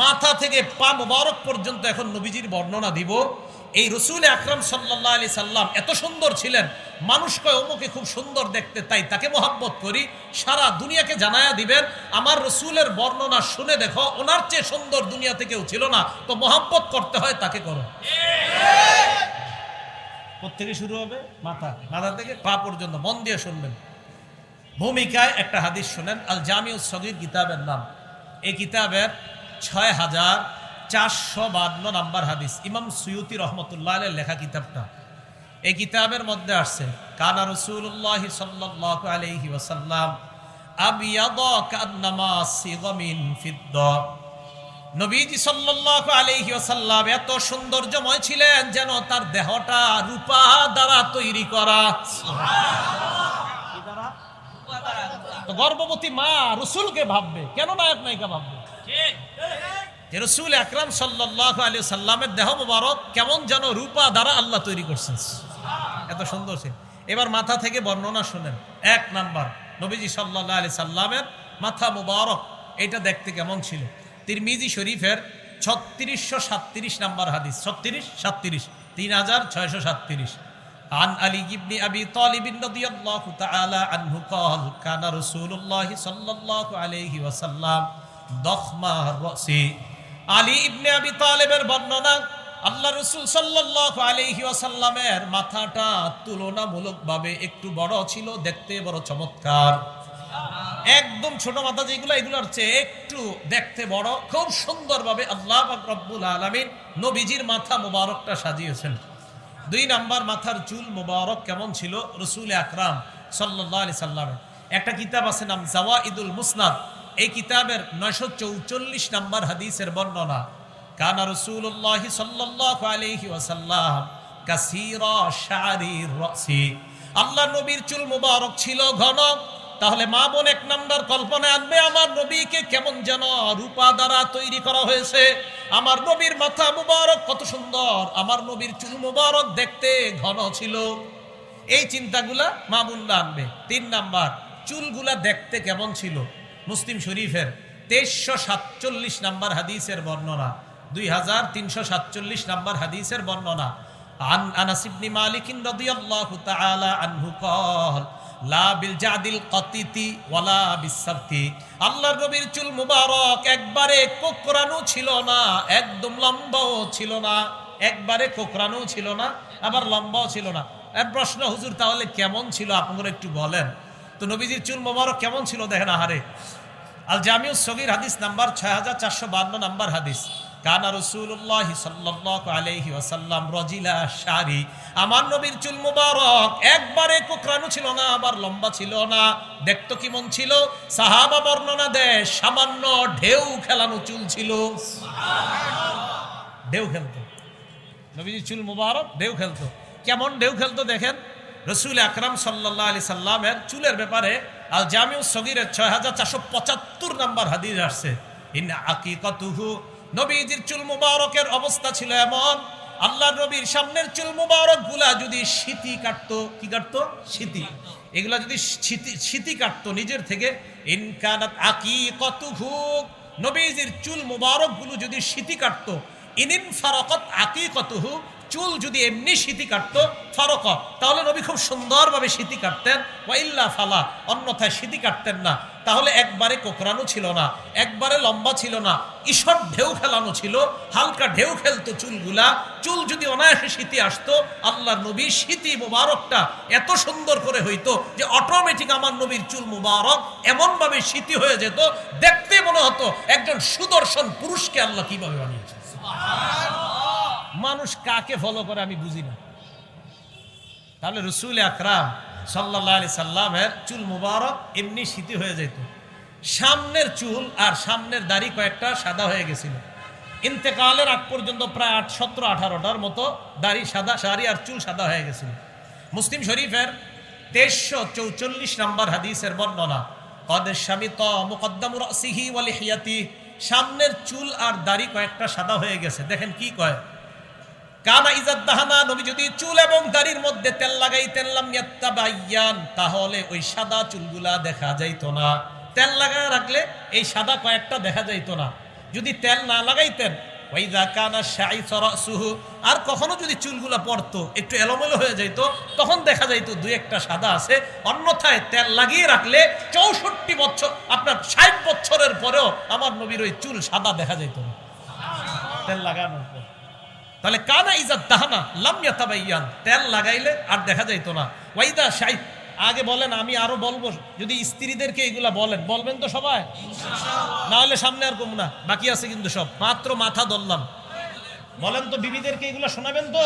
মাথা থেকে পা মোবারক পর্যন্ত এখন নবীজির বর্ণনা দিব। এই রসুল আকরাম সাল্লাহ আলি সাল্লাম এত সুন্দর ছিলেন, মানুষ কয় অমুকে খুব সুন্দর দেখতে, তাই তাকে মোহাব্বত করি। সারা দুনিয়াকে জানায়া দিবেন, আমার রসুলের বর্ণনা শুনে দেখো, ওনার চেয়ে সুন্দর দুনিয়াতে কেউ ছিল না, তো মোহাব্বত করতে হয়, তাকে করো। থেকে শুরু হবে? মাথা মাথা থেকে, পা পর্যন্ত, মন দিয়ে শুনবেন। ভূমিকায় একটা হাদিস শোনেন আল জামিউ সগির কিতাবের নাম। এই কিতাবের ছয় হাজার চারশো বান্ন নাম্বার হাদিস। ইমাম সুয়ুতি রহমতুল্লাহ আলের লেখা কিতাবটা। এই কিতাবের মধ্যে আসছে কানা রসুল্লাহ সাল্লাহ আলহি ওসাল্লাম আবিয়াদ কান্নামা সিগমিন ফিদ্দ। নবীজি সাল্লাল্লাহু আলাইহি ওয়াসাল্লাম এত সৌন্দর্যময় ছিলেন যেন তার দেহটা রূপা দ্বারা তৈরি করা। গর্ভবতী মা রসুলকে ভাববে কেন নায়ক নায়িকা ভাববে? যে রসুল আকরাম সাল্লাহ আলী সাল্লামের দেহ মুবারক কেমন যেন রূপা দ্বারা আল্লাহ তৈরি করছেন এত সুন্দর সে এবার মাথা থেকে বর্ণনা শুনেন এক নাম্বার নবীজি সাল্লাহ আলি সাল্লামের মাথা মুবারক এটা দেখতে কেমন ছিল তিরমিজি শরীফের ছত্রিশশো সাতত্রিশ নাম্বার হাদিস ছত্রিশ সাতত্রিশ তিন হাজার ছয়শো সাতত্রিশ عن علي بن ابي طالب رضي الله تعالى عنه قال كان رسول الله صلى الله عليه وسلم দখমার আলী ইবনে আবি তালেবের বর্ণনা, আল্লাহ রসুল সাল্লাহ আসাল্লামের মাথাটা তুলনামূলকভাবে একটু বড় ছিল, দেখতে বড় চমৎকার। একদম ছোট মাথা যেগুলো, এগুলোর চেয়ে একটু দেখতে বড়। খুব সুন্দরভাবে আল্লাহ রব্বুল আলমিন নবীজির মাথা মোবারকটা সাজিয়েছেন। দুই নাম্বার মাথার চুল মোবারক কেমন ছিল? রসুল আকরাম সাল্লাহ আলি সাল্লামের। একটা কিতাব আছে নাম জাওয়া ইদুল মুসনাদ। এই কিতাবের নয়শো চৌচল্লিশ নাম্বার হাদিসের বর্ণনা, কানা রসুল্লাহ সাল্লাহ আলহি ওয়াসাল্লাম রসি। আল্লাহ নবীর চুল মুবারক ছিল ঘন, তাহলে মা বোন এক নাম্বার কল্পনা আনবে, আমার নবীকে কেমন যেন রূপা দ্বারা তৈরি করা হয়েছে। আমার নবীর মাথা মুবারক কত সুন্দর, আমার নবীর চুল মুবারক দেখতে ঘন ছিল। এই চিন্তাগুলা মা বোনরা আনবে। তিন নাম্বার, চুলগুলা দেখতে কেমন ছিল? মুসলিম শরীফের তেইশশো সাতচল্লিশ নাম্বার হাদিসের বর্ণনা দুই হাজার তিনশো সাতচল্লিশ নাম্বার হাদিসের বর্ণনা আন আনাসিবনি মালিকিন রাদিয়াল্লাহু তাআলা আনহু قال লা বিল জাদিল কাতিতি ওয়ালা বিসাবতি আল্লাহর নবীর চুল মুবারক একবারে কোকরানো ছিল না একদম লম্বাও ছিল না একবারে কোকরানো ছিল না আবার লম্বাও ছিল না এক প্রশ্ন হুজুর তাহলে কেমন ছিল আপনারা একটু বলেন তো নবীজির চুল মোবারক কেমন ছিল দেখেন আহারে। আল জামিউ সগির হাদিস নাম্বার ছয় হাজার চারশো বান্ন নাম্বার হাদিস। কানা রসুল্লাহ সাল্লাল্লাহু আলাইহি ওয়াসাল্লাম রজিলা শারি। আমার নবীর চুল মুবারক একবারে কোকরানো ছিল না, আবার লম্বা ছিল না। দেখতো কেমন ছিল? সাহাবা বর্ণনা দেয়, সামান্য ঢেউ খেলানো চুল ছিল। ঢেউ খেলতো। নবীজির চুল মুবারক ঢেউ খেলতো। কেমন ঢেউ খেলতো দেখেন? রসুল আকরাম সাল্লাহ আলি সাল্লামের চুলের ব্যাপারে আল জামিউ সগিরের ছয় হাজার চারশো পঁচাত্তর নাম্বার হাদিস আসছে। নবীজির চুল মুবারকের অবস্থা ছিল এমন আল্লাহ নবীর সামনের চুল মুবারকগুলা যদি শীতি কাটতো, কি কাটতো? শীতি এগুলা যদি শীতি কাটতো নিজের থেকে ইনকানাত আকিকাতুহু, নবীজির চুল মুবারকগুলো যদি শীতি কাটতো ইনিন ফারকত আকিকতুহু চুল যদি এমনি শীতি কাটতো, ফারক, তাহলে নবী খুব সুন্দরভাবে শীতি কাটতেন। ওয়াইল্লা ফালা, অন্যথায় শীতি কাটতেন না। তাহলে একবারে কোকরানো ছিল না, একবারে লম্বা ছিল না। ঈশ্বর ঢেউ খেলানো ছিল, হালকা ঢেউ খেলতো চুলগুলা। চুল যদি অনায়াসে শীতি আসতো আল্লাহ নবী শীতি মুবারকটা এত সুন্দর করে হইতো যে অটোমেটিক আমার নবীর চুল মুবারক এমনভাবে শীতি হয়ে যেত। দেখতে মনে হতো একজন সুদর্শন পুরুষকে আল্লাহ কীভাবে বানিয়েছে। মানুষ কাকে ফলো করে আমি বুঝি না। তাহলে রসুল আকরাম সাল্লাহ সাল্লামের চুল মুবারক এমনি শীতি হয়ে যেত। সামনের চুল আর সামনের দাড়ি কয়েকটা সাদা হয়ে গেছিল। ইন্তেকালের আগ পর্যন্ত প্রায় আট, সতেরো, আঠারোটার মতো দাড়ি সাদা, শাড়ি আর চুল সাদা হয়ে গেছিল। মুসলিম শরীফের তেইশশো চৌচল্লিশ নম্বর হাদিসের বর্ণনা কদের স্বামী ত মুকদ্দামুর সিহি ওয়ালি হিয়াতি সামনের চুল আর দাড়ি কয়েকটা সাদা হয়ে গেছে। দেখেন কি কয়। কানা ইজাদ দাহানা নবী যদি চুল এবং দাড়ির মধ্যে তেল লাগাইতেন লামিয়াত্তাবাইয়ান তাহলে ওই সাদা চুলগুলা দেখা যাইতো না। তেল লাগায় রাখলে এই সাদা কয়েকটা দেখা যাইতো না। যদি তেল না লাগাইতেন ওয়াইদা কানা শাইস রাসুহু, আর কখনো যদি চুলগুলা পড়তো, একটু এলোমেলো হয়ে যেত তখন দেখা যাইতো দুই একটা সাদা আছে। অন্যথায় তেল লাগিয়ে রাখলে চৌষট্টি বছর, আপনার ষাট বছরের পরেও আমার নবীর ওই চুল সাদা দেখা যাইতো না। তেল লাগানোর পর। তাহলে কানা ইজাত দাহানা লামিয়া তাবাইয়ান তেল লাগাইলে আর দেখা যাইতো না। ওয়াইদা শাই আগে বলেন আমি আরও বলব যদি স্ত্রীদেরকে এগুলা বলেন বলবেন তো সবাই? না হলে সামনে আর কম না বাকি আছে কিন্তু সব। মাত্র মাথা ধরলাম। বলেন তো বিবিদেরকে এগুলা শোনাবেন তো?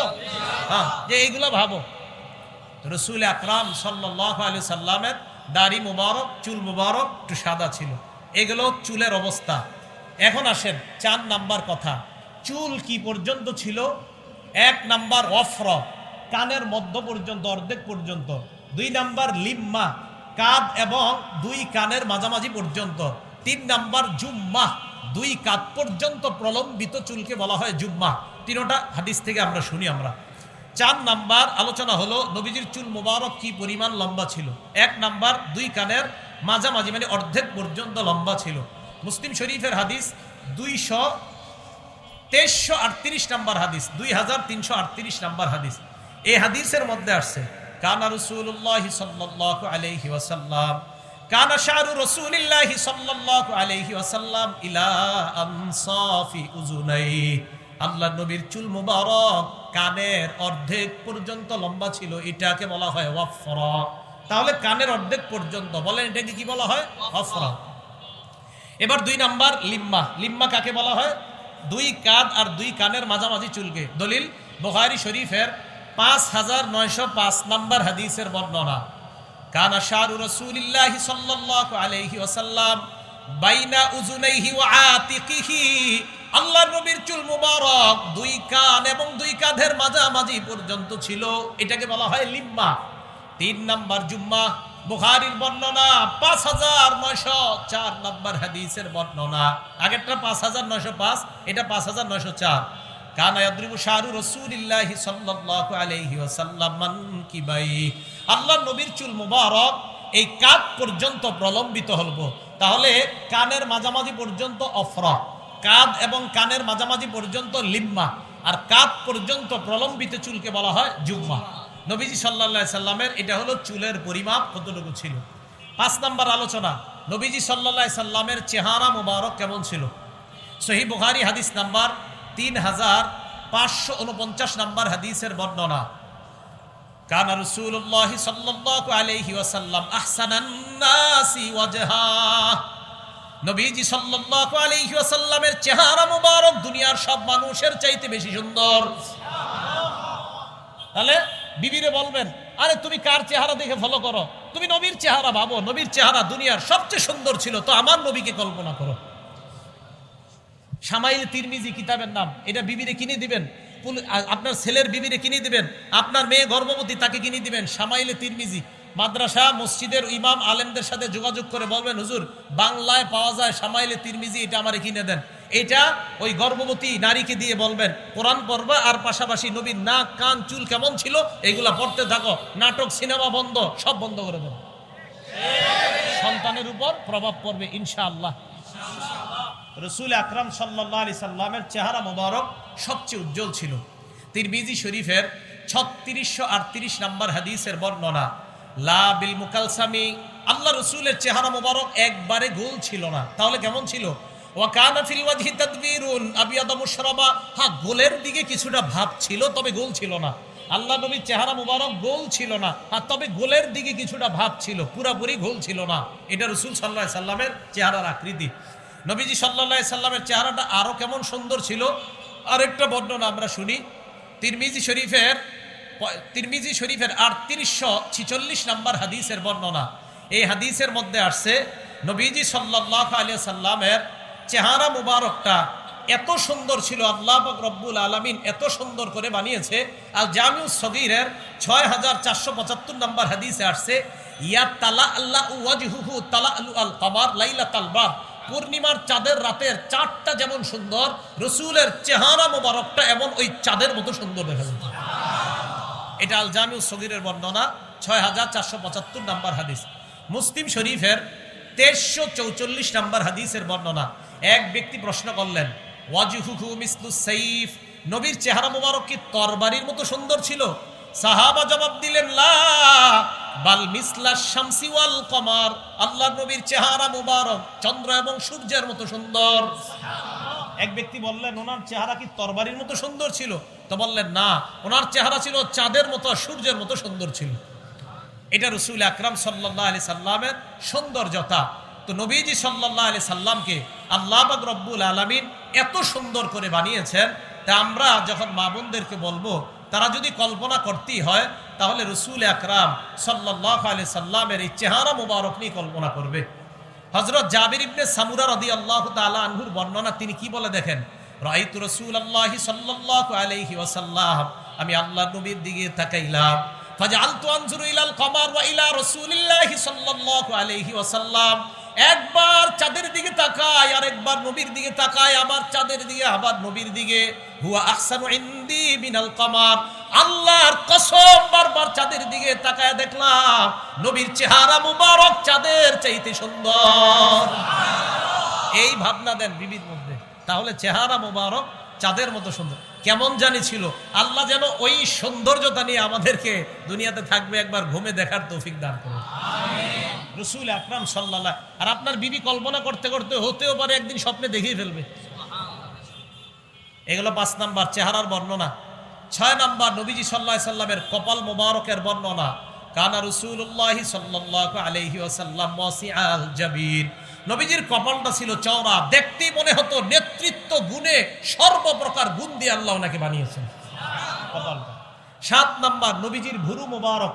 হ্যাঁ যে এইগুলা ভাবো। রসুল আকরাম সাল্লাহ আলি সাল্লামের দাড়ি মুবারক চুল মুবারক একটু সাদা ছিল। এগুলো চুলের অবস্থা। এখন আসেন চার নাম্বার কথা। চুল কি পর্যন্ত ছিল? এক নাম্বার অফর, কানের মধ্য পর্যন্ত, অর্ধেক পর্যন্ত। দুই নাম্বার লিম্মা কাদ এবং দুই কানের মাঝামাঝি পর্যন্ত। তিন নাম্বার জুম্মা, দুই কাত পর্যন্ত প্রলম্বিত চুলকে বলা হয় জুম্মা। তিনোটা হাদিস থেকে আমরা শুনি আমরা। চার নাম্বার আলোচনা হলো নবীজির চুল মোবারক কি পরিমাণ লম্বা ছিল? এক নাম্বার দুই কানের মাঝামাঝি মানে অর্ধেক পর্যন্ত লম্বা ছিল। মুসলিম শরীফের হাদিস দুইশো তেইশশো আটত্রিশ নাম্বার হাদিস, দুই হাজার তিনশো আটত্রিশ নাম্বার হাদিস। এই হাদিসের মধ্যে আসছে, কানা রসুল্লাহ সাল্লাহ আলহি ওয়াসাল্লাম, কানা শাহরু রসুলিল্লাহি আলহি ওয়াসাল্লাম ইলা উজুনাই আল্লাহ নবীর চুল মুবারক কানের অর্ধেক পর্যন্ত লম্বা ছিল, এটাকে বলা হয় ওয়াফরা। তাহলে কানের অর্ধেক পর্যন্ত, বলেন এটাকে কি বলা হয়? ওয়াফরা। এবার দুই নাম্বার, লিম্মা। লিম্মা কাকে বলা হয়? দুই কাদ আর দুই কানের মাঝামাঝি চুলকে। দলিল, বুখারী শরীফের পাঁচ হাজার নয়শো পাঁচ নম্বর হাদিসের বর্ণনা। কানা শাহরু রসুলিল্লাহি সাল্লাল্লাহু আলাইহি ওয়াসাল্লাম বাইনা উজুনাইহি ওয়া আতিকিহি। আল্লাহর নবীর চুল মুবারক দুই কান এবং দুই কাঁধের মাঝামাঝি পর্যন্ত ছিল। এটাকে বলা হয় লিম্মা। তিন নাম্বার জুম্মা। বুখারির বর্ণনা পাঁচ হাজার নয়শো চার নাম্বার হাদিসের বর্ণনা। আগেরটা পাঁচ হাজার নয়শো পাঁচ, এটা পাঁচ হাজার নয়শো চার। নবীর চুল মুবারক এই কাত পর্যন্ত প্রলম্বিত হলবো তাহলে কানের মাঝামাঝি পর্যন্ত অফরা কাদ এবং কানের মাঝামাঝি পর্যন্ত লিম্মা, আর কাত পর্যন্ত প্রলম্বিত চুলকে বলা হয় জুম্মা নবীজি সাল্লা সাল্লামের এটা হলো চুলের পরিমাপ কতটুকু ছিল? পাঁচ নাম্বার আলোচনা, নবীজি সাল্লা সাল্লামের চেহারা মুবারক কেমন ছিল? সহি বুখারি হাদিস নাম্বার তিন হাজার পাঁচশো উনপঞ্চাশ নাম্বার হাদিসের বর্ণনা, কানা রসুল্লাহ সাল্লাল্লাহু আলাইহি ওয়াসাল্লাম আহসানান নাসি ওয়াজহা। নবীজি সাল্লাল্লাহু আলাইহি ওয়াসাল্লামের চেহারা মুবারক দুনিয়ার সব মানুষের চাইতে বেশি সুন্দর। তাহলে বিবিরে বলবেন, আরে তুমি কার চেহারা দেখে ফলো করো? তুমি নবীর চেহারা ভাবো, নবীর চেহারা দুনিয়ার সবচেয়ে সুন্দর ছিল, তো আমার নবীকে কল্পনা করো। সামাইল তিরমিজি কিতাবের নাম, এটা বিবিরে কিনে দিবেন আপনার ছেলের বিবিরে কিনে দিবেন, আপনার মেয়ে গর্ভবতী তাকে কিনে দিবেন সামাইলে তিরমিজি। মাদ্রাসা, মসজিদের ইমাম আলেমদের সাথে যোগাযোগ করে বলবেন, হুজুর, বাংলায় পাওয়া যায় সামাইলে তিরমিজি, এটা আমারে কিনে দেন। এটা ওই গর্ভবতী নারীকে দিয়ে বলবেন, কোরআন পড়বা, আর পাশাপাশি নবীর নাক, কান, চুল কেমন ছিল, এগুলা পড়তে থাকো। নাটক, সিনেমা বন্ধ, সব বন্ধ করে দেন। সন্তানের উপর প্রভাব পড়বে, ইনশাআল্লাহ। রসুল আকরাম সাল্লাহ আলি সাল্লামের চেহারা মোবারক সবচেয়ে উজ্জ্বল ছিল। তিরমিজি শরীফের ছত্রিশশো আটত্রিশ নাম্বার হাদিসের বর্ণনা লা বিল মুকালসামি, আল্লাহ রসুলের চেহারা মোবারক একবারে গোল ছিল না। তাহলে কেমন ছিল? হ্যাঁ গোলের দিকে কিছুটা ভাব ছিল, তবে গোল ছিল না। আল্লাহ নবীর চেহারা মুবারক গোল ছিল না। আর তবে গোলের দিকে কিছুটা ভাব ছিল, পুরাপুরি গোল ছিল না। এটা রসুল সাল্লাহ সাল্লামের চেহারার আকৃতি। নবীজি সাল্লাহ সাল্লামের চেহারাটা আরও কেমন সুন্দর ছিল। আরেকটা বর্ণনা আমরা শুনি। তিরমিজি শরীফের তিরমিজি শরীফের আটত্রিশশো ছিচল্লিশ নম্বর হাদিসের বর্ণনা। এই হাদিসের মধ্যে আসছে, নবীজি সাল্লাহ আলিয়া সাল্লামের চেহারা মুবারকটা এত সুন্দর ছিল, আল্লাহ রব্বুল আলমিন এত সুন্দর করে বানিয়েছে। আর জামিউস সগিরের ছয় হাজার চারশো পঁচাত্তর নম্বর হাদিসে আসছে, ইয়া তালা আল্লাহ ওয়াজহুহু তালা আলু আল কামার লাইলা তালবাদ পূর্ণিমার চাঁদের রাতের চাঁদটা যেমন সুন্দর, রসুলের চেহারা মোবারকটা এমন ওই চাঁদের মতো সুন্দর দেখা যেত এটা আল জামিউস সগিরের বর্ণনা, ছয় হাজার চারশো পঁচাত্তর নাম্বার হাদিস। মুসলিম শরীফের তেইশশো চৌচল্লিশ নাম্বার হাদিসের বর্ণনা, এক ব্যক্তি প্রশ্ন করলেন ওয়াজুহু মিসলু সাইফ? নবীর চেহারা মুবারক কি তরবারির মতো সুন্দর ছিল? সাহাবা জবাব দিলেন, লা, বাল মিসলা শামসি ওয়াল কমার। আল্লাহর নবীর চেহারা মুবারক, চন্দ্র এবং সূর্যের মতো সুন্দর। এক ব্যক্তি বললেন, ওনার চেহারা কি তরবারির মতো সুন্দর ছিল? তো বললেন, না, ওনার চেহারা ছিল চাঁদের মতো, সূর্যের মতো সুন্দর ছিল। এটা রসুল আকরাম সাল্লাহ আলি সাল্লামের সৌন্দর্যতা। তো নবীজি সাল্লাহ আলি সাল্লামকে আল্লাহ বাক রব্বুল আলমিন এত সুন্দর করে বানিয়েছেন, তা আমরা যখন মা বোনদেরকে বলব, তারা যদি কল্পনা করতেই হয়, তাহলে রসুল আকরাম সাল্লাহ আলি সাল্লামের এই চেহারা মুবারক নিয়ে কল্পনা করবে। হজরত জাবির ইবনে সামুরা রদি আল্লাহ তালা আনহুর বর্ণনা, তিনি কি বলে দেখেন? রাইতু রসুল আল্লাহি সাল্লাহ আলাইহি ওয়াসাল্লাম। আমি আল্লাহ নবীর দিকে তাকাইলাম। ফাজআলতু আনজুরু ইলাল কমার ওয়া ইলা রাসূলিল্লাহি সাল্লাল্লাহু আলাইহি ওয়াসাল্লাম। একবার চাঁদের দিকে তাকায় আর একবার নবীর দিকে তাকায়, আবার চাঁদের দিকে, আবার নবীর দিকে। হুয়া আহসানু ইনদি মিনাল কমার। আল্লাহর কসম বারবার চাঁদের দিকে তাকায় দেখলাম, নবীর চেহারা মুবারক চাঁদের চাইতে সুন্দর। এই ভাবনা দেন বিবির মধ্যে, তাহলে চেহারা মুবারক চাঁদের মতো সুন্দর। কেমন জানি ছিল, আল্লাহ যেন ওই সৌন্দর্যতা নিয়ে আমাদেরকে দুনিয়াতে থাকবে একবার ঘুমে দেখার তৌফিক দান করুন। রসুল আকরাম সাল্লাহ আর আপনার বিবি কল্পনা করতে করতে হতেও পারে একদিন স্বপ্নে দেখিয়ে ফেলবে। এগুলো পাঁচ নাম্বার, চেহারার বর্ণনা। ছয় নাম্বার নবীজি সাল্লাহ সাল্লামের কপাল মোবারকের বর্ণনা, কানা রসুল্লাহ সাল্লাহ আলহি ওসাল্লাম আল জাবির নবীজির কপালটা ছিল চওড়া, দেখতেই মনে হতো নেতৃত্ব গুণে সর্বপ্রকার গুণ দিয়ে আল্লাহ ওনাকে বানিয়েছেন। সাত নাম্বার, নবীজির ভুরু মোবারক,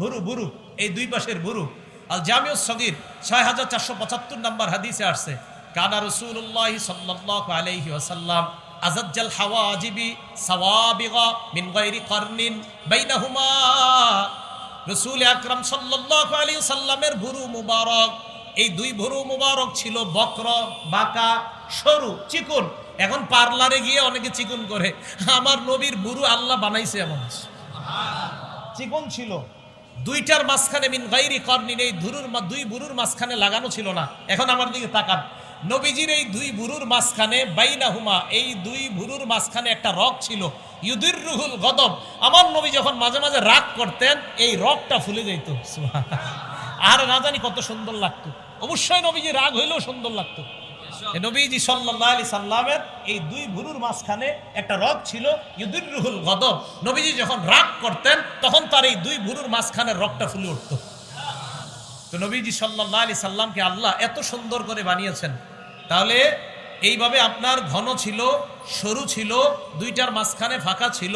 ভুরু ভুরু, এই দুই পাশের ভুরু। আল জামিউ সগির, ছয় হাজার চারশো পঁচাত্তর নম্বর হাদিসে আসছে, কানা রসুল্লাহ সাল্লাহ আলহি ওসাল্লাম আজাজ্জাল হাওয়াজিবি সাওয়াবিগা মিন গায়রি কারনিন বাইনাহুমা। রসুল আকরাম সাল্লাল্লাহু আলাইহি সাল্লামের ভুরু মুবারক, এই দুই ভুরু মুবারক ছিল বক্র, বাঁকা, সরু, চিকুন। এখন পার্লারে গিয়ে অনেকে চিকুন করে। আমার নবীর ভুরু আল্লাহ বানাইছে এমন। চিকন ছিল। দুইটার মাঝখানে মিন গাইরি কর্নিন, এই ধুরুর দুই বুরুর মাঝখানে লাগানো ছিল না। এখন আমার দিকে তাকান। নবীজির এই দুই বুরুর মাঝখানে বাইনা হুমা এই দুই বুরুর মাঝখানে একটা রক ছিল। ইউদির রুহুল গদব। আমার নবী যখন মাঝে মাঝে রাগ করতেন এই রকটা ফুলে যেত আর না জানি কত সুন্দর লাগতো। অবশ্যই নবীজি রাগ হইলেও সুন্দর লাগতো। নবীজি সাল্লাহ আলি সাল্লামের এই দুই ভুরুর মাঝখানে একটা রক ছিল ইউদুর রুহুল গদব। নবীজি যখন রাগ করতেন তখন তার এই দুই ভুরুর মাঝখানে রকটা ফুলে উঠতো। তো নবীজি সাল্লাহ আলি সাল্লামকে আল্লাহ এত সুন্দর করে বানিয়েছেন। তাহলে এইভাবে আপনার ঘন ছিল, সরু ছিল, দুইটার মাঝখানে ফাঁকা ছিল,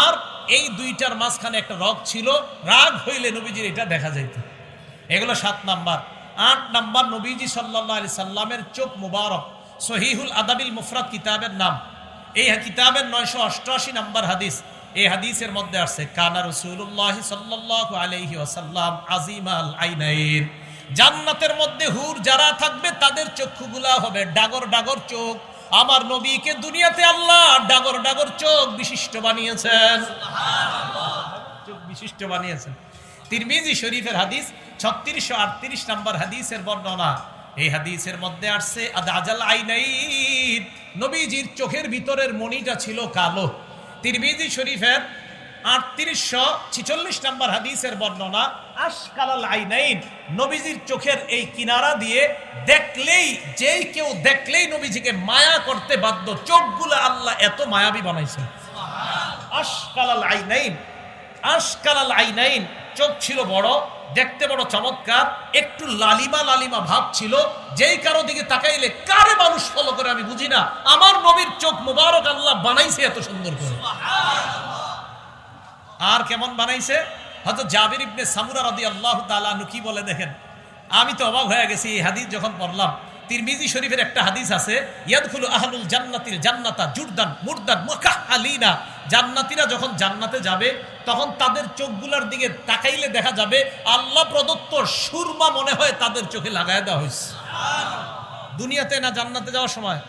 আর এই দুইটার মাঝখানে একটা রক ছিল, রাগ হইলে নবীজির এটা দেখা যাইত। এগুলো সাত নাম্বার। আট নাম্বার, নবীজি সাল্লাহ আলি সাল্লামের চোখ মুবারক, সহিহুল আদাবিল মুফরাত কিতাবের নাম। এই কিতাবের নয়শো অষ্টআশি নাম্বার হাদিস, এই হাদিসের মধ্যে আসছে, কানা রসুল্লাহ সাল্লাল্লাহু আলাইহি ওয়াসাল্লাম আজিমাল আইনাইন। জান্নাতের মধ্যে হুর যারা থাকবে তাদের চক্ষুগুলা হবে ডাগর ডাগর চোখ। আমার নবীকে দুনিয়াতে আল্লাহ ডাগর ডাগর চোখ বিশিষ্ট বানিয়েছেন। চোখ বিশিষ্ট বানিয়েছেন। তিরমিজি শরীফের হাদিস ছত্রিশশো আটত্রিশ নম্বর হাদিসের বর্ণনা। এই হাদিসের মধ্যে আসছে আদাজাল আইনাইন। নবীজির চোখের ভিতরের মণিটা ছিল কালো। তিরমিজি শরীফের আটত্রিশশো ছিচল্লিশ নাম্বার হাদিসের বর্ণনা, আশকালাল আইনাইন নবীজির চোখের এই কিনারা দিয়ে দেখলেই, যেই কেউ দেখলেই নবীজিকে মায়া করতে বাধ্য এত চোখ ছিল বড়, দেখতে বড় চমৎকার, একটু লালিমা লালিমা ভাব ছিল, যেই কারও দিকে তাকাইলে কারে মানুষ ফলো করে আমি বুঝি না। আমার নবীর চোখ মুবারক আল্লাহ বানাইছে এত সুন্দর করে। আর কেমন বানাইছে? হয়তো জাবির ইবনে সামুরা রাদি আল্লাহ তালু কি বলে দেখেন? আমি তো অবাক হয়ে গেছি, এই হাদিস যখন পড়লাম, তিরমিজি শরীফের একটা হাদিস আছে, ইয়াদখুলু আহলুল জান্নাতিল জান্নাতা জুরদান মুরদান মুকাহহালিনা। জান্নাতীরা যখন জান্নাতে যাবে, তখন তাদের চোখগুলোর দিকে তাকাইলে দেখা যাবে, আল্লাহ প্রদত্ত সুরমা মনে হয় তাদের চোখে লাগায় দেওয়া হয়েছে। দুনিয়াতে না জান্নাতে যাওয়ার সময়?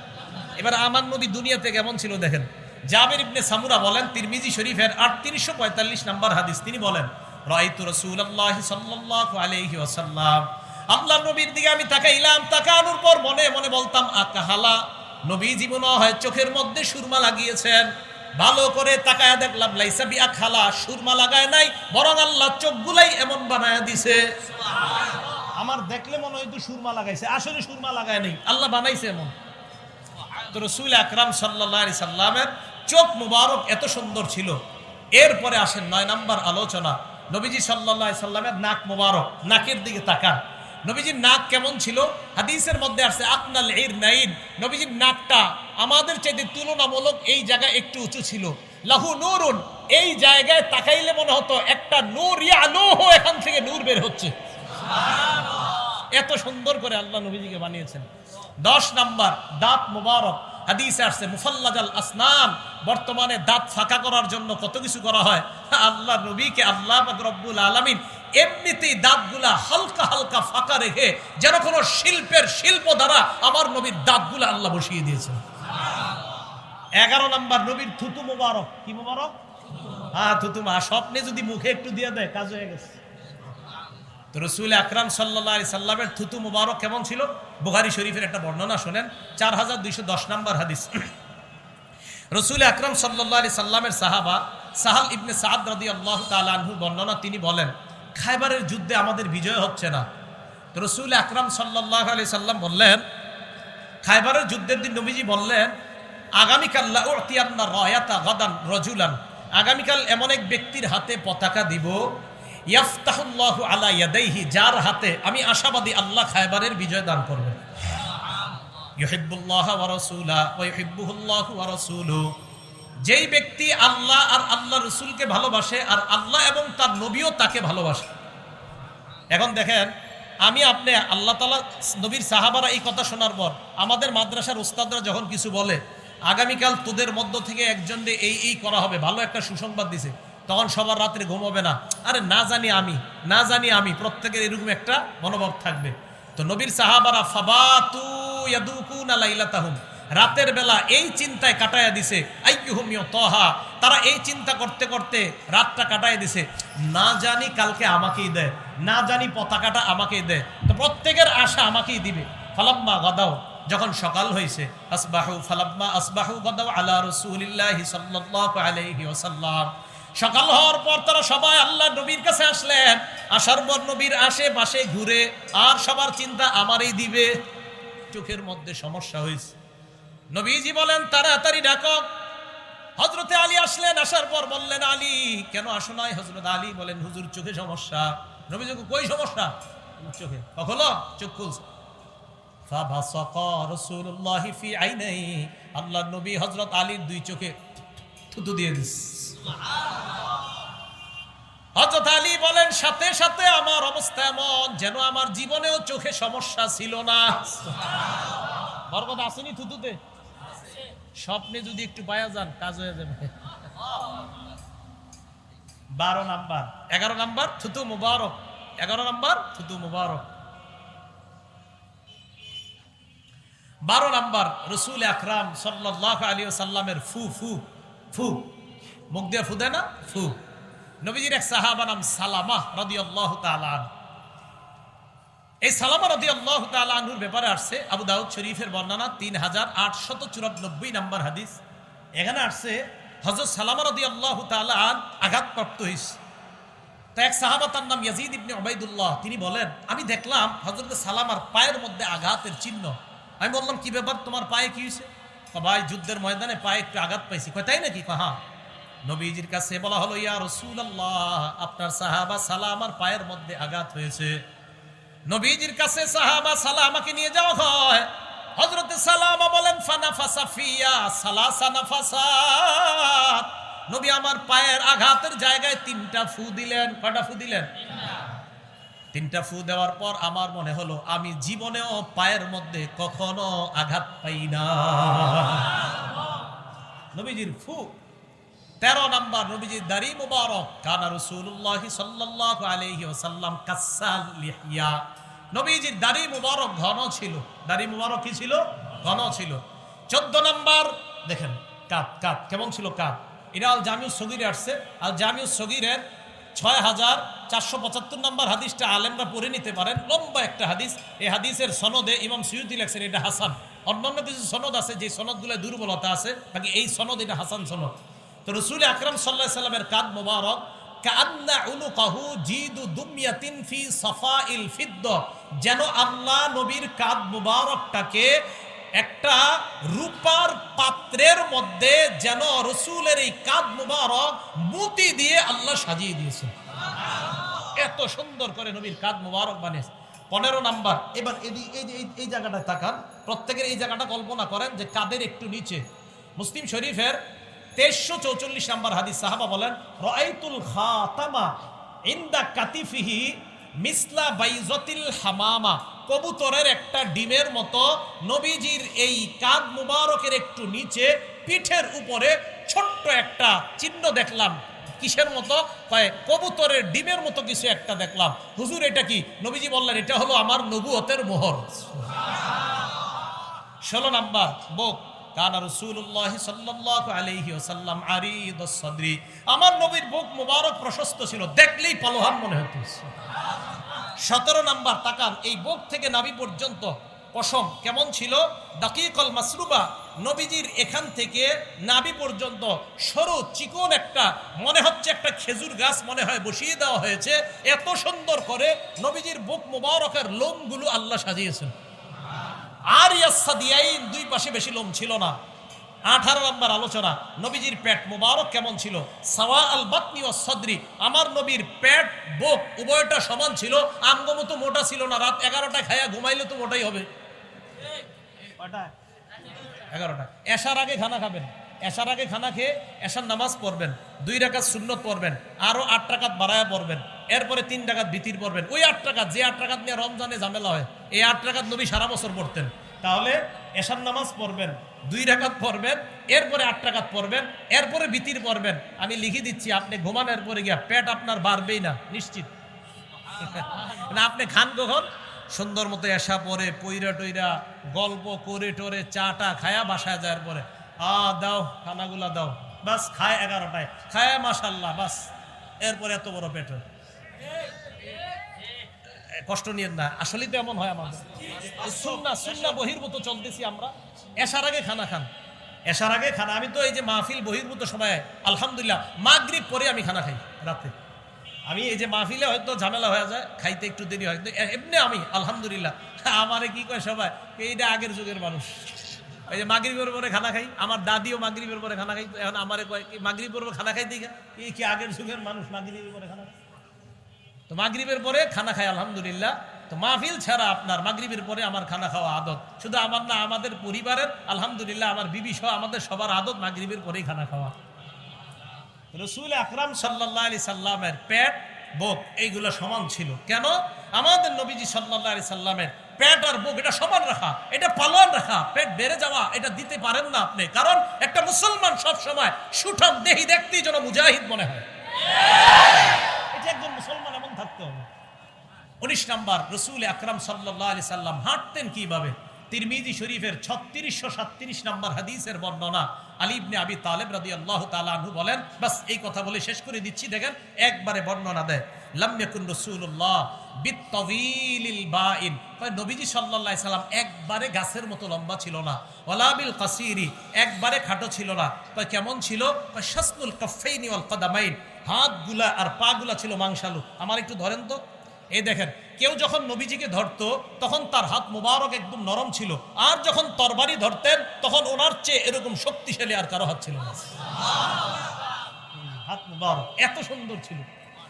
এবার আমার নবী দুনিয়াতে কেমন ছিল দেখেন? জাবের ইবনে সামুরা বলেন তিরমিজি শরীফের আট তিনশো পঁয়তাল্লিশ নম্বর হাদিস তিনি বলেন রাইতু রসুল্লাহ সাল্লাল্লাহু আলাইহি ওয়াসাল্লাম। আল্লাহ নবীর দিকে আমি তাকাইলাম তাকানোর পর মনে মনে বলতাম আকাহালা নবী জীবন হয় চোখের মধ্যে সুরমা লাগিয়েছেন। ভালো করে তাকায়া দেখলাম লাইসাবি আখালা সুরমা লাগায় নাই বরং আল্লাহ চোখগুলাই এমন বানায়া দিছে। আমার দেখলে মনে হয় তো সুরমা লাগাইছে আসলে সুরমা লাগায় নাই আল্লাহ বানাইছে এমন। রসুল আকরাম সাল্লাহ সাল্লামের চোখ মুবারক এত সুন্দর ছিল। এরপরে আসেন নয় নাম্বার আলোচনা। নবীজি সাল্লাহ সাল্লামের নাক মুবারক, নাকের দিকে তাকান। নবীজির নাক কেমন ছিল? হাদিসের মধ্যে আসছে, আকনাল এর নাইন নবীজির নাকটা আমাদের চাইতে তুলনামূলক এই জায়গায় একটু উঁচু ছিল। লাহু নুরুন। এই জায়গায় তাকাইলে মনে হতো, একটা নূর আলো এখান থেকে নূর বের হচ্ছে। এত সুন্দর করে আল্লাহ নবীজিকে বানিয়েছেন। দশ নাম্বার, দাঁত মুবারক। হাদিসে আসছে, মুফাল্লাজাল আসনান বর্তমানে দাঁত ফাঁকা করার জন্য কত কিছু করা হয়? আল্লাহ নবীকে আল্লাহ রব্বুল আলামিন এমনিতেই দাঁতগুলা হালকা হালকা ফাঁকা রেখে যেন কোনো শিল্পের শিল্প দ্বারা আমার নবীর দাঁতগুলা আল্লাহ বসিয়ে দিয়েছেন। এগারো নাম্বার, নবীর থুতু মুবারক। কি মুবারক? হ্যাঁ থুতু মা, স্বপ্নে যদি মুখে একটু দিয়ে দেয়, কাজ হয়ে গেছে। তো রসুল আকরাম সাল্লাহ সাল্লামের থুতু মুবারক কেমন ছিল? বুহারি শরীফের একটা বর্ণনা শোনেন, চার হাজার দুইশো দশ নম্বর হাদিস। রসুল আকরাম সাল্লাহ আলি সাল্লামের সাহাবা সাহাল ইবনে সাদ রাদি আল্লাহ তালহুর বর্ণনা তিনি বলেন, খাইবারের যুদ্ধে আমাদের বিজয় হচ্ছে না। তো রসুল আকরাম সাল্লাহ আলি সাল্লাম বললেন, খাইবারের যুদ্ধের দিন নবীজি বললেন, আগামীকাল লাউতিয়ান্না রয়াতা গদান রজুলান। আগামীকাল এমন এক ব্যক্তির হাতে পতাকা দিব, ইয়াফতাহুল্লাহু আলা ইয়াদাইহি, যার হাতে আমি আশাবাদী আল্লাহ খায়বারের বিজয় দান করবেন। যেই ব্যক্তি আল্লাহ আর আল্লাহ রসুলকে ভালোবাসে আর আল্লাহ এবং তার নবীও তাকে ভালোবাসে। এখন দেখেন, আমি আপনি আল্লাহ তালা নবীর সাহাবারা এই কথা শোনার পর আমাদের মাদ্রাসার উস্তাদরা যখন কিছু বলে, আগামীকাল তোদের মধ্য থেকে একজন এই এই করা হবে, ভালো একটা সুসংবাদ দিছে, তখন সবার রাত্রে ঘুমাবে না। আরে না জানি আমি, না জানি আমি, প্রত্যেকের এরকম একটা মনোভাব থাকবে। তো নবীর সাহাবারা ফাবাতু রাতের বেলা এই চিন্তায় কাটায়া দিছে তহা তারা এই চিন্তা করতে করতে রাতটা কাটায় দিছে। না জানি কালকে আমাকেই দেয়, না জানি পতাকাটা আমাকেই দেয়, তো প্রত্যেকের আশা আমাকেই দিবে। ফালাম্মা গদাও যখন সকাল হয়েছে আসবাহু ফালাম্মা আসবাহু গদাও আলা রসুলিল্লাহি সাল্লাল্লাহু আলাইহি ওয়াসাল্লাম। সকাল হওয়ার পর তারা সবাই আল্লাহ নবীর কাছে আসলেন। আসার পর নবীর আশেপাশে ঘুরে, আর সবার চিন্তা আমারই দিবে। চোখের মধ্যে সমস্যা হয়েছে। নবীজি বলেন, তাড়াতাড়ি ডাকক হজরতে আলী আসলেন, আসার পর বললেন, আলী, কেন আসো নাই? হজরত আলী বলেন, হুজুর, চোখে সমস্যা। নবী যখন কই সমস্যা? চোখে। কখনো? চোখ খুলছে। আল্লাহ নবী হজরত আলীর দুই চোখে থুতু দিয়ে দিস হজরত আলী বলেন, সাথে সাথে আমার অবস্থা এমন যেন আমার জীবনেও চোখে সমস্যা ছিল না। বরকত আসেনি থুতুতে? স্বপ্নে যদি একটু পায়া যান, কাজ হয়ে যাবে। বারো নাম্বার। এগারো নাম্বার, থুতু মুবারক। এগারো নাম্বার, থুতু মুবারক। বারো নাম্বার, রসুল আকরাম সাল্লাহ আলী সাল্লামের ফু ফু ফু। মুখ দিয়ে ফু দেয় না? ফু। নবীজির এক সাহাবা নাম সালামা রদি আল্লাহ তালান এই সালামা রদি আল্লাহ তালুর ব্যাপারে আসছে, আবু দাউদ শরীফের বর্ণনা তিন হাজার আটশত চুরানব্বই নাম্বার হাদিস। এখানে আসছে হজরত সালামা রদি আল্লাহ তালান আঘাতপ্রাপ্ত হয়েছে। তো এক সাহাবা তার নাম ইয়াজিদ ইবনে ওবাইদুল্লাহ তিনি বলেন, আমি দেখলাম হজরত সালামার পায়ের মধ্যে আঘাতের চিহ্ন। আমি বললাম, কি ব্যাপার? তোমার পায়ে কি হয়েছে? ভাই, যুদ্ধের ময়দানে পায়ে একটু আঘাত পাইছি। কয়, তাই নাকি? হ্যাঁ। নবীজির কাছে বলা হলো, ইয়া রসুল আল্লাহ আপনার সাহাবা সালামার পায়ের মধ্যে আঘাত হয়েছে। নবীজির কাছে সাহাবা সালামাকে নিয়ে যাওয়া হয়। হজরতে সালামা বলেন, ফানাফাসা ফিয়া সালাসা নাফাসাত। নবী আমার পায়ের আঘাতের জায়গায় তিনটা ফু দিলেন। কয়টা ফু দিলেন? তিনটা ফু দেওয়ার পর আমার মনে হলো, আমি জীবনেও পায়ের মধ্যে কখনো আঘাত পাই না। নবীজির ফু তেরো নাম্বার নবীজির দাড়ি মুবারক, কানা রসুল্লাহ সাল্লাহ আলহি ওসাল্লাম কাসাল লিহিয়া। নবীজির দাড়ি মুবারক ঘন ছিল। দাড়ি মুবারক কি ছিল? ঘন ছিল। চোদ্দ নাম্বার, দেখেন, কাত কাত, কেমন ছিল কাত? এটা আল জামিউ সগিরে আসছে। আল জামিউ সগিরের ছয় হাজার চারশো পঁচাত্তর নম্বর হাদিসটা আলেমরা পড়ে নিতে পারেন। লম্বা একটা হাদিস। এই হাদিসের সনদে ইমাম সৈয়দি লেখছেন, এটা হাসান। অন্যান্য কিছু সনদ আছে, যে সনদগুলো দুর্বলতা আছে, বাকি এই সনদ এটা হাসান সনদ। তো রসুল আকরাম সাল্লাহ সাল্লামের কাদ মোবারক কান্না উনুকাহু জিদু দুমিয়াতিন ফি সাফাইল ফিদ্দ যেন আল্লাহ নবীর কাদ মুবারকটাকে একটা রূপার পাত্রের মধ্যে যেন রসুলের এই কাদ মুবারক মুতি দিয়ে আল্লাহ সাজিয়ে দিয়েছে। এত সুন্দর করে নবীর কাদ মুবারক বানিয়েছে। পনেরো নাম্বার, এবার এই জায়গাটা তাকান। প্রত্যেকের এই জায়গাটা কল্পনা করেন যে কাদের একটু নিচে। মুসলিম শরীফের তেইশশো চৌচল্লিশ নাম্বার হাদিস সাহাবা বলেন রাইতুল খাতামা ইন্দা কাতিফিহি মিসলা বাইজতিল হামামা। কবুতরের একটা ডিমের মতো নবীজির এই কাদ মুবারকের একটু নিচে পিঠের উপরে ছোট্ট একটা চিহ্ন দেখলাম। কিসের মতো? কবুতরের ডিমের মতো কিছু একটা দেখলাম। হুজুর, এটা কি? নবীজি বললেন, এটা হলো আমার নবুয়তের মোহর। ষোলো নাম্বার, বোক। কানা রসুল্লাহ আমার নবীর বুক মুবারক প্রশস্ত ছিল, দেখলেই পালোহান মনে হতো। সতেরো নাম্বার তাকান, এই বুক থেকে নাবি পর্যন্ত পশম কেমন ছিল? দাকিকল মাসরুবা, নবীজির এখান থেকে নাবি পর্যন্ত সরু চিকন একটা, মনে হচ্ছে একটা খেজুর গাছ মনে হয় বসিয়ে দেওয়া হয়েছে। এত সুন্দর করে নবীজির বুক মুবারকের লোমগুলো আল্লাহ সাজিয়েছেন। আর ইয়াসা দিয়াইন দুই পাশে বেশি লোম ছিল না। আঠারো নম্বর আলোচনা, নবীজির পেট মুবারক কেমন ছিল? সাওয়া আল বাতনি ও সদরি, আমার নবীর পেট, বুক উভয়টা সমান ছিল আমগো তো মোটা ছিল না, রাত এগারোটা খায়া ঘুমাইলে তো মোটাই হবে। এগারোটা। এসার আগে খানা খাবেন। এসার আগে খানা খেয়ে এসার নামাজ পড়বেন। দুই রাকাত সুন্নত পড়বেন। আরও আট টাকাত বাড়ায়া পড়বেন। এরপরে তিন টাকাত বিতির পড়বেন ওই আট টাকাত, যে আট টাকাত নিয়ে রমজানে ঝামেলা হয়, এই আট টাকাত নবী সারা বছর পড়তেন। তাহলে এসার নামাজ পড়বেন, দুই রাকাত পড়বেন, এরপরে আট টাকাত পড়বেন, এরপরে বিতির পড়বেন আমি লিখে দিচ্ছি, আপনি ঘুমানোর পরে গিয়া পেট আপনার বাড়বেই না, নিশ্চিত। না, আপনি খান কখন? সুন্দর মতো এসা পরে, পইরা টইরা গল্প করে টরে চাটা খায়া বাসায় যাওয়ার পরে। আ, দাও, খানাগুলা দাও। বাস, খায় এগারোটায়। খায় মাসাল্লাহ বাস। এরপরে এত বড় পেট। হয়। কষ্ট নিয়েন না। আসলেই তো এমন হয় আমাদের। সুন্না সুন্না বহির্ভূত চলতেছি আমরা। এসার আগে খানা খান। এসার আগে খানা। আমি তো এই যে মাহফিল বহির্ভূত সময়, আলহামদুলিল্লাহ, মাগরিব পরে আমি খানা খাই রাতে। আমি এই যে মাহফিলে হয়তো ঝামেলা হয়ে যায়, খাইতে একটু দেরি হয়। এমনি আমি, আলহামদুলিল্লাহ। আমারে কি কয় সবাই? এইটা আগের যুগের মানুষ। এই যে মাগরিবের পরে খানা খাই, আমার দাদিও মাগরিবের পরে খানা খাই। এখন আমারে কয়, কি মাগরিবের পরে খানা খাই দিঘা এই কি আগের যুগের মানুষ মাগরিবের পরে খানা খায়? তো মাগরিবের পরে খানা খাই আলহামদুলিল্লাহ। তো মাহফিল ছাড়া আপনার মাগরিবের পরে আমার খানা খাওয়া আদত। শুধু আমার না, আমাদের পরিবারের, আলহামদুলিল্লাহ, আমার বিবি সহ আমাদের সবার আদত মাগরিবের পরেই খানা খাওয়া। রসুল আকরাম সাল্লাহ আলি সাল্লামের পেট, বুক, এইগুলো সমান ছিল। কেন? আমাদের নবীজি সাল্লাহ আলি সাল্লামের পেট আর বুক, এটা সমান রাখা। এটা পালন রাখা। পেট বেড়ে যাওয়া, এটা দিতে পারেন না আপনি। কারণ একটা মুসলমান সব সময় সুঠাম দেহি দেখতেই যেন মুজাহিদ মনে হয়। থাকতে হবে উনিশ নাম্বার, রসুল আকরাম সাল্লাহ আলি সাল্লাম হাঁটতেন কীভাবে? তিরমিজি শরীফের ছত্রিশশো সাতত্রিশ নাম্বার হাদিসের বর্ণনা আলিবনে আবি তালেব রাদি আল্লাহ তালু বলেন, বাস এই কথা বলে শেষ করে দিচ্ছি, দেখেন একবারে বর্ণনা দেয়। লাম্যাকুন রসুল্লাহ বিত্তবিলিল বাইন নবীজি সাল্লাল্লাহু সাল্লাম একবারে গাছের মতো লম্বা ছিল না। ওয়ালাবিল কাসিরি, একবারে খাটো ছিল না। কয়, কেমন ছিল? শাসনুল কাফাইনি ওয়াল কদামাইন। হাতগুলা আর পাগুলা ছিল মাংসালু। আমার একটু ধরেন তো। এ দেখেন কেউ যখন নবীজিকে ধরত তখন তার হাত মুবারক একদম নরম ছিল। আর যখন তরবারি ধরতেন তখন ওনার চেয়ে এরকম শক্তিশালী আর কারও হাত ছিল না। হাত মুবারক এত সুন্দর ছিল।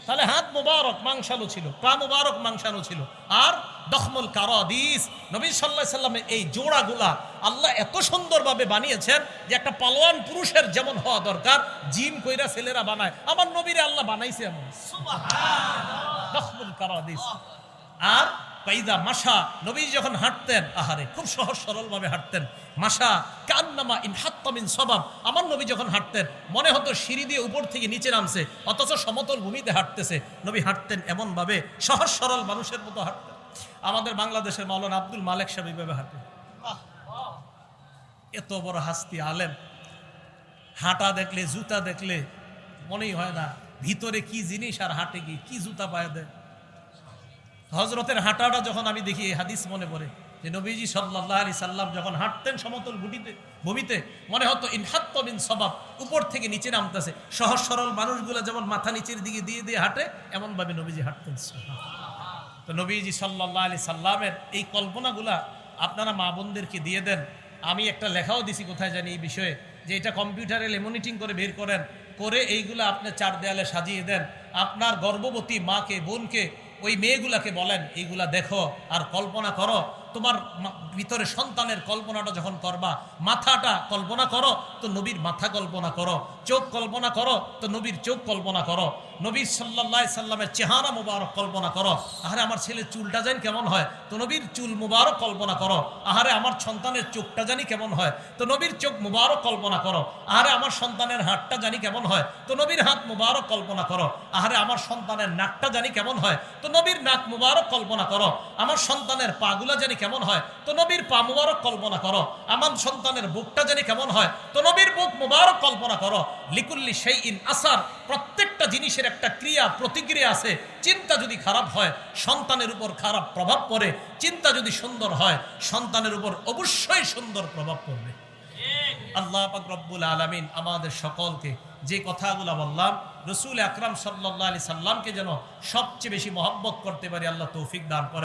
তাহলে হাত মুবারক মাংসালো ছিল, পা মুবারক মাংসালো ছিল। আর দখমুল কারাদিস, নবী সাল্লাহ সাল্লামের এই জোড়াগুলা আল্লাহ এত সুন্দরভাবে বানিয়েছেন যে একটা পালোয়ান পুরুষের যেমন হওয়া দরকার জিম কইরা ছেলেরা বানায়। আমার নবীরে আল্লাহ বানাইছে এমন। দখমুল কারাদিস। আর পাইদা মাসা নবী যখন হাঁটতেন আহারে খুব সহজ সরল ভাবে হাঁটতেন। মাসা কান্নামা ইন হাত্তামিন সবাব। আমার নবী যখন হাঁটতেন মনে হতো সিঁড়ি দিয়ে উপর থেকে নিচে নামছে অথচ সমতল ভূমিতে হাঁটতেছে। নবী হাঁটতেন এমন ভাবে সহজ সরল মানুষের মতো হাঁটতেন। আমাদের বাংলাদেশের মাওলানা আব্দুল মালেক সাহেব এইভাবে হাঁটেন এত বড় হাস্তি আলেম। হাঁটা দেখলে জুতা দেখলে মনেই হয় না ভিতরে কি জিনিস আর হাটে গিয়ে কি জুতা পায়ে দেয়। হজরতের হাঁটাটা যখন আমি দেখি হাদিস মনে পড়ে যে নবীজি সাল্লাহ আলি সাল্লাম যখন হাঁটতেন সমতল ভূমিতে ভূমিতে, মনে হতো ইনহাত্ত বিন সবাব উপর থেকে নিচে নামতেছে। সহজ সরল মানুষগুলো যেমন মাথা নিচের দিকে দিয়ে দিয়ে হাঁটে, এমনভাবে নবীজি হাঁটতেন। তো নবীজি সাল্লাহ আলি সাল্লামের এই কল্পনাগুলা আপনারা মা বোনদেরকে দিয়ে দেন। আমি একটা লেখাও দিছি কোথায় জানি এই বিষয়ে, যে এটা কম্পিউটারে লেমনিটিং করে বের করেন, করে এইগুলো আপনি চার দেয়ালে সাজিয়ে দেন। আপনার গর্ভবতী মাকে, বোনকে ওই মেয়েগুলাকে বলেন, এইগুলা দেখো আর কল্পনা করো। তোমার ভিতরে সন্তানের কল্পনাটা যখন করবা, মাথাটা কল্পনা করো, তো নবীর মাথা কল্পনা করো, চোখ কল্পনা করো, তো নবীর চোখ কল্পনা করো। নবীর সাল্লাহ সাল্লামের চেহারা মুবারক কল্পনা করো। আহারে, আমার ছেলের চুলটা জানি কেমন হয়? তো নবীর চুল মুবারক কল্পনা করো। আহারে, আমার সন্তানের চোখটা জানি কেমন হয়? তো নবীর চোখ মুবারক কল্পনা করো। আহারে, আমার সন্তানের হাতটা জানি কেমন হয়? তো নবীর হাত মুবারক কল্পনা করো। আহারে, আমার সন্তানের নাকটা জানি কেমন হয়? তো নবীর নাক মুবারক কল্পনা করো। আমার সন্তানের পাগুলা জানি কেমন হয়? তো নবীর পা মুবারক কল্পনা করো। আমার সন্তানের বুকটা জানি কেমন হয়? তো নবীর বুক মুবারক কল্পনা করো। লিকুল্লি সেই ইন আসার প্রত্যেকটা জিনিসের একটা ক্রিয়া, প্রতিক্রিয়া আছে, চিন্তা যদি খারাপ হয়, সন্তানের উপর খারাপ প্রভাব পড়ে, চিন্তা যদি সুন্দর হয়, সন্তানের উপর অবশ্যই সুন্দর প্রভাব পড়বে। আল্লাহ রব্বুল আলমিন আমাদের সকলকে যে কথাগুলো বললাম, রসুল আকরাম সাল্লাহ আলি সাল্লামকে যেন সবচেয়ে বেশি মহব্বত করতে পারি, আল্লাহ তৌফিক দান করে